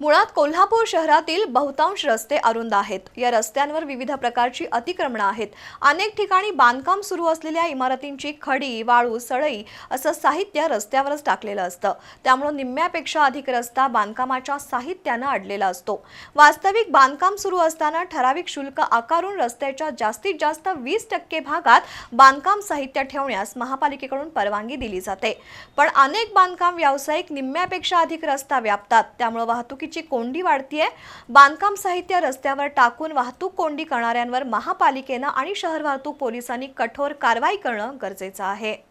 मुळात कोल्हापूर शहरातील बहुतांश रस्ते अरुंद आहेत. या रस्त्यांवर विविध प्रकारची अतिक्रमणं आहेत. अनेक ठिकाणी बांधकाम सुरू असलेल्या इमारतींची खडी वाळू सळई असं साहित्य रस्त्यावरच टाकलेलं असतं. त्यामुळे निम्म्यापेक्षा अधिक रस्ता बांधकामाच्या साहित्यानं अडलेला असतो. वास्तविक बांधकाम सुरू असताना ठराविक शुल्क आकारून रस्त्याच्या जास्तीत जास्त वीस टक्के भागात बांधकाम साहित्य ठेवण्यास महापालिकेकडून परवानगी दिली जाते. पण अनेक बांधकाम व्यावसायिक निम्म्यापेक्षा अधिक रस्ता व्यापतात. त्यामुळे वाहतुकीची कोंडी वाढतीये. बांधकाम साहित्य रस्त्यावर टाकून वाहतूक कोंडी करणाऱ्यांवर महापालिकेनं आणि शहर वाहतूक पोलिसांनी कठोर कारवाई करणं गरजेचं आहे.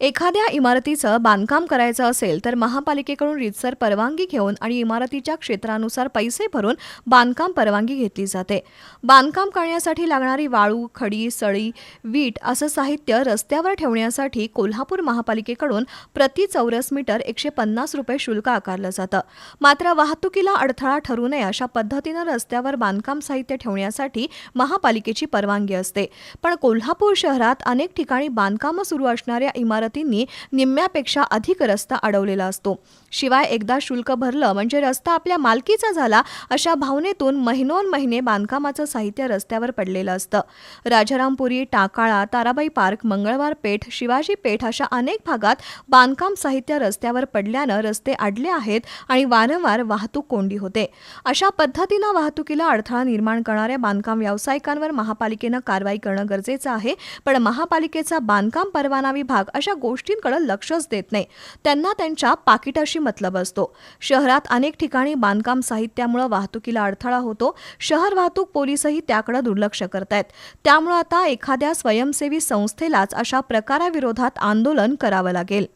एखाद्या इमारतीचं बांधकाम करायचं असेल तर महापालिकेकडून रीतसर परवानगी घेऊन आणि इमारतीच्या क्षेत्रानुसार पैसे भरून बांधकाम परवानगी घेतली जाते. बांधकाम करण्यासाठी लागणारी वाळू खडी सळी वीट असं साहित्य रस्त्यावर ठेवण्यासाठी कोल्हापूर महापालिकेकडून प्रति चौरस मीटर एकशे पन्नास रुपये शुल्क आकारलं जातं. मात्र वाहतुकीला अडथळा ठरू नये अशा पद्धतीनं रस्त्यावर बांधकाम साहित्य ठेवण्यासाठी महापालिकेची परवानगी असते. पण कोल्हापूर शहरात अनेक ठिकाणी बांधकामं सुरू असणाऱ्या इमारतींनी निम्म्यापेक्षा अधिक रस्ता अडवलेला असतो. शिवाय एकदा शुल्क भरलं म्हणजे रस्ता आपल्या मालकीचा झाला अशा भावनेतून महिनोन महिने बांधकामाचं साहित्य रस्त्यावर पडलेलं असतं. राजारामपुरी टाकाळा ताराबाई पार्क मंगळवार पेठ शिवाजी पेठ अशा अनेक भागात बांधकाम साहित्य रस्त्यावर पडल्यानं रस्ते अडले आहेत आणि वारंवार वाहतूक कोंडी होते. अशा पद्धतीनं वाहतुकीला अडथळा निर्माण करणाऱ्या बांधकाम व्यावसायिकांवर महापालिकेनं कारवाई करणं गरजेचं आहे. पण महापालिकेचा बांधकाम परवाना विभाग अशा गोष्टींकडे लक्षच देत नाही. त्यांना त्यांच्या पाकिटाशी मतलब असतो. शहरात अनेक ठिकाणी बांधकाम साहित्यामुळे वाहतुकीला अडथळा होतो. शहर वाहतूक पोलीसही त्याकडे दुर्लक्ष करतायत. त्यामुळे आता एखाद्या स्वयंसेवी संस्थेलाच अशा प्रकाराविरोधात आंदोलन करावं लागेल.